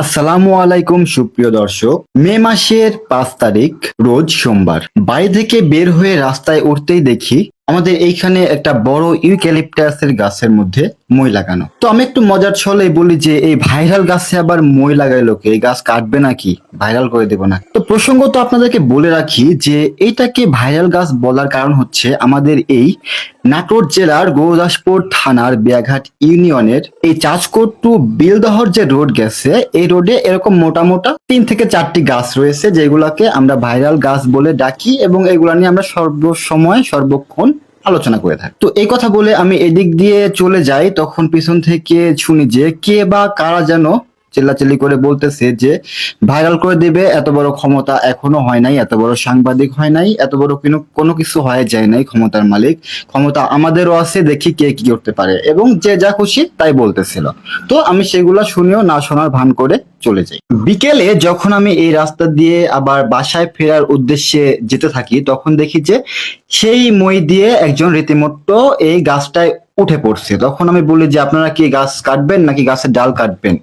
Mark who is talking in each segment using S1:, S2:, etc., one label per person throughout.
S1: আসসালামু আলাইকুম, সুপ্রিয় দর্শক। মে মাসের পাঁচ তারিখ, রোজ সোমবার। বাড়ি থেকে বের হয়ে রাস্তায় উঠতেই দেখি আমাদের এইখানে একটা বড় ইউক্যালিপটাসের গাছের মধ্যে মই লাগানো। তো আমি একটু মজার ছলে বলি যে, এই ভাইরাল গাছে আবার মই লাগাইলো কে? এই গাছ কাটবে নাকি? ভাইরাল করে দেবো না। তো প্রসঙ্গত আপনাদেরকে বলে রাখি যে, এইটাকে ভাইরাল গাছ বলার কারণ হচ্ছে আমাদের এই নাটোর জেলার গৌদাসপুর থানার বিয়াঘাট ইউনিয়নের এই চাষকোট টু বিলদহর যে রোড গেছে, এই রোডে এরকম মোটা মোটা তিন থেকে চারটি গাছ রয়েছে যেগুলাকে আমরা ভাইরাল গাছ বলে ডাকি এবং এগুলা নিয়ে আমরা সর্বসময়, সর্বক্ষণ আলোচনা করে থাকি। তো এই কথা বলে আমি এদিক দিয়ে চলে যাই, তখন পিছন থেকে শুনি যে কে বা কারা যেন চিল্লাচিল্লি করে বলতেছে যে, ভাইরাল করে দিবে, এত বড় ক্ষমতা এখনও হয় নাই, এত বড় সাংবাদিক হয় নাই, এত বড় কোনো কোনো কিছু হয়ে যায় নাই ক্ষমতার মালিক। ক্ষমতা আমাদেরও আছে, দেখি কে কি করতে পারে। এবং যে যা খুশি তাই বলতেছিল। তো আমি সেগুলো শুনেও না শোনার ভান করে চলে যাই। বিকেলে যখন আমি এই রাস্তা দিয়ে আবার বাসায় ফেরার উদ্দেশ্যে যেতে থাকি, তখন দেখি যে, সেই মই দিয়ে একজন রীতিমতো এই গাছটায় উঠে পড়ছে। তখন আমি বলি যে, আপনারা কি গাছ কাটবেন নাকি গাছের ডাল কাটবেন?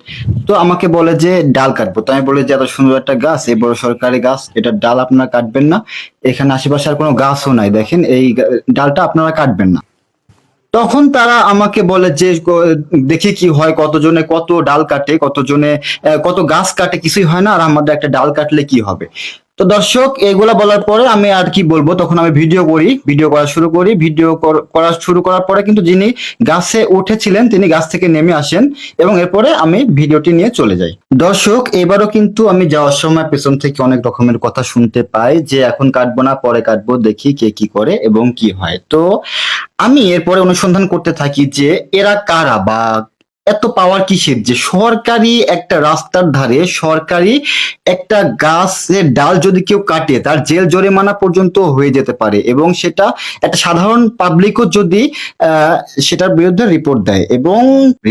S1: তো আমাকে বলে যে, ডাল কাটবো। তো আমি বলি যে, এত সুন্দর একটা গাছ, এই বড় সরকারি গাছ, এটার ডাল আপনারা কাটবেন না। এখানে আশেপাশে আর কোনো গাছও নাই, দেখেন। এই ডালটা আপনারা কাটবেন না। তখন তারা আমাকে বলে যে দেখি কি হয়, কতজনে কত ডাল কাটে, কতজনে কত গাছ কাটে, কিছুই হয় না। আর আমাদের একটা ডাল কাটলে কি হবে? তো দর্শক, এগুলা বলার পরে আমি আর কি বলব? তখন আমি ভিডিও করি ভিডিও করা শুরু করি। ভিডিও কর- শুরু করার পরে কিন্তু যিনি গাছে উঠেছিলেন, তিনি গাছ থেকে নেমে আসেন এবং এরপরে আমি ভিডিওটি নিয়ে চলে যাই। দর্শক, এবারও কিন্তু আমি যাওয়ার সময় পেছন থেকে অনেক রকমের কথা শুনতে পাই যে এখন কাটবো না, পরে কাটবো, দেখি কে কি করে এবং কি হয়। তো আমি এরপরে অনুসন্ধান করতে থাকি যে এরা কারা বা এত পাওয়ার কিসের? যে সরকারি একটা রাস্তার ধারে সরকারি একটা গাছের ডাল যদি কেউ কাটে, তার জেল জরিমানা পর্যন্ত হয়ে যেতে পারে এবং সেটা একটা সাধারণ পাবলিকও যদি সেটার বিরুদ্ধে রিপোর্ট দেয় এবং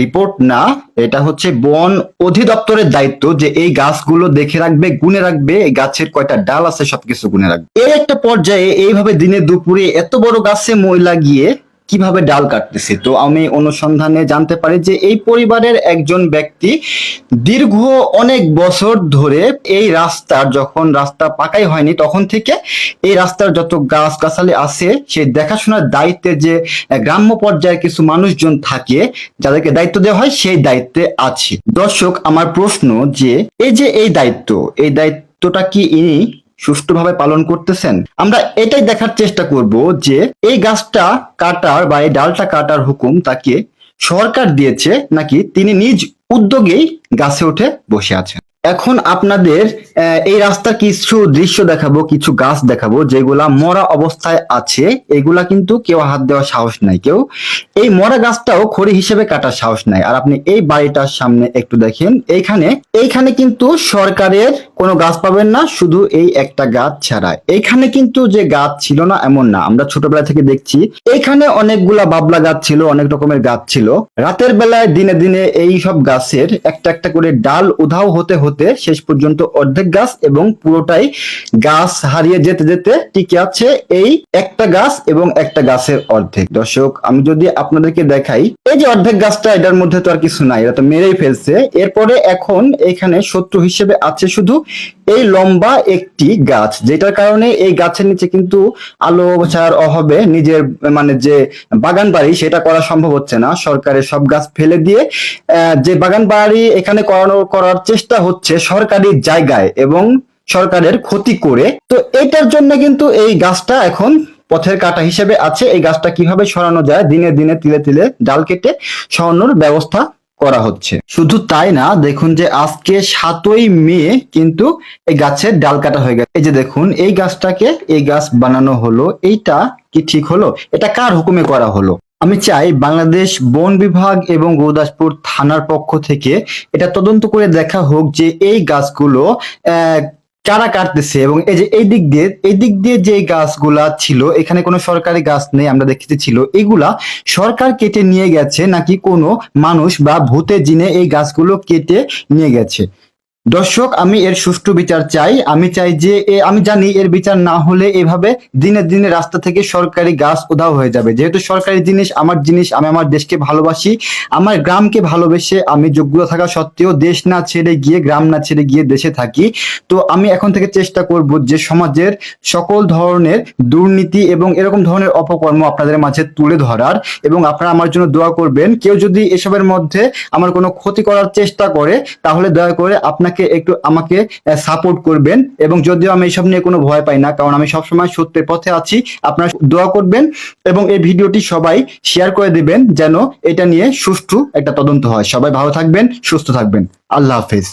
S1: রিপোর্ট না, এটা হচ্ছে বন অধিদপ্তরের দায়িত্ব যে এই গাছগুলো দেখে রাখবে, গুনে রাখবে, এই গাছের কয়টা ডাল আছে সবকিছু গুনে রাখবে। এর একটা পর্যায়ে এইভাবে দিনে দুপুরে এত বড় গাছে মই লাগিয়ে কীভাবে ডাল কাটতেছে? তো আমি অনুসন্ধানে জানতে পারি যে এই পরিবারের একজন ব্যক্তি দীর্ঘ অনেক বছর ধরে এই রাস্তার যখন রাস্তা পাকাই হয়নি, তখন থেকে এই রাস্তার যত গাছ গাছালি আছে সেই দেখাশোনার দায়িত্বে যে গ্রাম্য পর্যায়ে কিছু মানুষজন থাকে, যাদেরকে দায়িত্ব দেওয়া হয়, সেই দায়িত্বে আছে। দর্শক, আমার প্রশ্ন যে এই যে এই দায়িত্ব, এই দায়িত্বটা কি ইনি সুষ্ঠুভাবে পালন করতেছেন? আমরা এটাই দেখার চেষ্টা করব যে এই গাছটা কাটার বা এই ডালটা কাটার হুকুম তাকে সরকার দিয়েছে নাকি তিনি নিজ উদ্যোগেই গাছে উঠে বসে আছেন। এখন আপনাদের এই রাস্তার কিছু দৃশ্য দেখাবো, কিছু গাছ দেখাবো, যেগুলা মরা অবস্থায় আছে। এগুলা কিন্তু কেউ হাত দেওয়ার সাহস নাই। কেউ এই মরা গাছটাও খড়ি হিসেবে কাটার সাহস নাই। আর আপনি এই বাড়িটার সামনে একটু দেখেন। এইখানে এইখানে কিন্তু সরকারের কোনো গাছ পাবেন না, শুধু এই একটা গাছ ছাড়া। এইখানে কিন্তু যে গাছ ছিল না, এমন না। আমরা ছোটবেলা থেকে দেখছি এইখানে অনেকগুলা বাবলা গাছ ছিল, অনেক রকমের গাছ ছিল। রাতের বেলায় দিনে দিনে এই সব গাছের একটা একটা করে ডাল উধাও হতে হতে শেষ পর্যন্ত অর্ধেক গাছ এবং পুরোটাই গাছ হারিয়ে যেতে যেতে টিকে আছে এই একটা গাছ এবং একটা গাছের অর্ধেক। দর্শক, আমি যদি আপনাদেরকে দেখাই, এই যে অর্ধেক গাছটা, এটার মধ্যে তো আর কিছু নাই এটা তো মেরেই ফেলছে। এরপরে এখন এখানে শত্রু হিসেবে আছে শুধু এই লম্বা একটি গাছ, যেটার কারণে এই গাছের নিচে কিন্তু আলো ছায়ার অভাবে নিজের মানে যে বাগান বাড়ি, সেটা করা সম্ভব হচ্ছে না। সরকারের সব গাছ ফেলে দিয়ে যে বাগান বাড়ি এখানে করানো, করার চেষ্টা হচ্ছে সরকারি জায়গায় এবং সরকারের ক্ষতি করে। তো এটার জন্য কিন্তু এই গাছটা এখন পথের কাটা হিসেবে আছে। এই গাছটা কীভাবে সরানো যায়? দিনে দিনে তিলে তিলে ডাল কেটে সরানোর ব্যবস্থা করা হচ্ছে। শুধু তাই না, দেখুন যে আজকে সাতই মে কিন্তু এই গাছের ডাল কাটা হয়ে গেছে। এই যে দেখুন, এই গাছটাকে এই গাছ বানানো হলো, এইটা কি ঠিক হলো? এটা কার হুকুমে করা হলো? আমি চাই বাংলাদেশ বন বিভাগ এবং গুরুদাসপুর থানার পক্ষ থেকে এটা তদন্ত করে দেখা হোক যে এই গাছগুলো কারা কাটতেছে এবং এই যে এই দিক দিয়ে, এই দিক দিয়ে যে গাছগুলা ছিল, এখানে কোনো সরকারি গাছ নেই, আমরা দেখতে ছিল, এগুলা সরকার কেটে নিয়ে গেছে নাকি কোনো মানুষ বা ভূতে জিনে এই গাছগুলো কেটে নিয়ে গেছে? দর্শক, আমি এর সুষ্ঠু বিচার চাই। আমি চাই যে আমি জানি এর বিচার না হলে এভাবে দিনে দিনে রাস্তা থেকে সরকারি গাছ উধাও হয়ে যাবে। যেহেতু সরকারি জিনিস, আমার জিনিস, আমি আমার দেশকে ভালোবাসি, আমার গ্রামকে ভালোবেসে আমি যোগ্যতা থাকা সত্ত্বেও দেশ না ছেড়ে গিয়ে, গ্রাম না ছেড়ে গিয়ে দেশে থাকি। তো আমি এখন থেকে চেষ্টা করব যে সমাজের সকল ধরনের দুর্নীতি এবং এরকম ধরনের অপকর্ম আপনাদের মাঝে তুলে ধরার এবং আপনারা আমার জন্য দোয়া করবেন। কেউ যদি এসবের মধ্যে আমার কোনো ক্ষতি করার চেষ্টা করে, তাহলে দয়া করে আপনাকে একটু আমাকে সাপোর্ট করবেন এবং যদিও আমি এইসব নিয়ে কোনো ভয় পাই না, কারণ আমি সবসময় সত্যের পথে আছি, আপনারা দোয়া করবেন এবং এই ভিডিওটি সবাই শেয়ার করে দিবেন যেন এটা নিয়ে সুষ্ঠু একটা তদন্ত হয়। সবাই ভালো থাকবেন, সুস্থ থাকবেন। আল্লাহ হাফেজ।